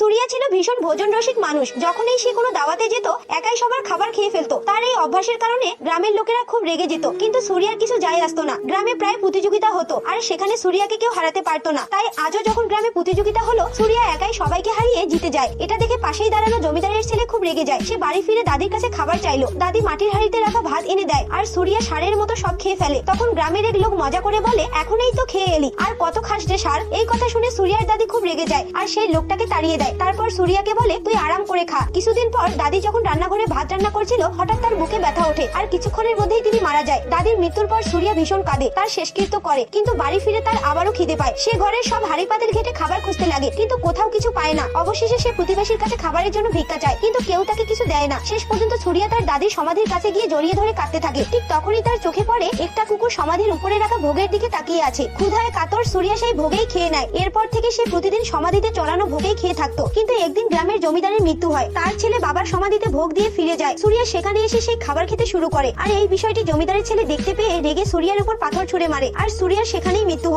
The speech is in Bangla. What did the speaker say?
সুরিয়া ছিল ভীষণ ভোজন রসিক মানুষ। যখনই সে কোনো দাওয়াতে যেত, একাই সবার খাবার খেয়ে ফেলতো। তার এই অভ্যাসের কারণে গ্রামের লোকেরা খুব রেগে যেত। কিন্তু সুরিয়ার কিছু যায় আসতো না। গ্রামে প্রায় প্রতিযোগিতা হতো, আর সেখানে সুরিয়াকে কেউ হারাতে পারতো না। তাই আজও যখন গ্রামে প্রতিযোগিতা হলো, সুরিয়া একাই সবাইকে হারিয়ে জিতে যায়। এটা দেখে পাশেই দাঁড়ানো জমিদারের ছেলে খুব রেগে যায়। সে বাড়ি ফিরে দাদির কাছে খাবার চাইলো। দাদি মাটির হাড়িতে রাখা ভাত এনে দেয়, আর সুরিয়া সারের মতো সব খেয়ে ফেলে। তখন গ্রামের এক লোক মজা করে বলে, এখনই তো খেয়ে এলি। আর কত খাস রে সার? এই কথা শুনে সুরিয়ার দাদি খুব রেগে যায়, আর সেই লোকটাকে তাড়িয়ে দেয়। তারপর সুরিয়াকে বলে, তুই আরাম করে খা। কিছুদিন পর দাদি যখন রান্নাঘরে ভাত রান্না করছিল, হঠাৎ তার বুকে ব্যথা ওঠে আর কিছুক্ষণের মধ্যেই তিনি মারা যায়। দাদির মৃত্যুর পর সুরিয়া ভীষণ কাঁদে, তার শেষকৃত্য করে। কিন্তু বাড়ি ফিরে তার আবারও খিদে পায়। সে ঘরের সব হাড়ি পাতিল ঘেটে খাবার খুঁজতে লাগে, কিন্তু কোথাও কিছু পায় না। অবশেষে সে প্রতিবেশীর কাছে খাবারের জন্য ভিক্ষা চায়, কিন্তু কেউ তাকে কিছু দেয় না। শেষ পর্যন্ত সুরিয়া তার দাদির সমাধির কাছে গিয়ে জড়িয়ে ধরে কাঁদতে থাকে। ঠিক তখনই তার চোখে পড়ে একটা কুকুর সমাধির উপরে রাখা ভোগের দিকে তাকিয়ে আছে। ক্ষুধায় কাতর সুরিয়া সেই ভোগেই খেয়ে নেয়। এরপর থেকে সে প্রতিদিন সমাধিতে চড়ানো ভোগেই খেয়ে থাকতো। কিন্তু একদিন গ্রামের জমিদারের মৃত্যু হয়। তার ছেলে বাবার সমাধিতে ভোগ দিয়ে ফিরে যায়। সুরিয়া সেখানে এসে সেই খাবার খেতে শুরু করে। আর এই বিষয়টি জমিদারের ছেলে দেখতে পেয়ে রেগে সুরিয়ার উপর পাথর ছুড়ে মারে। আর সুরিয়ার সেখানেই মৃত্যু হয়।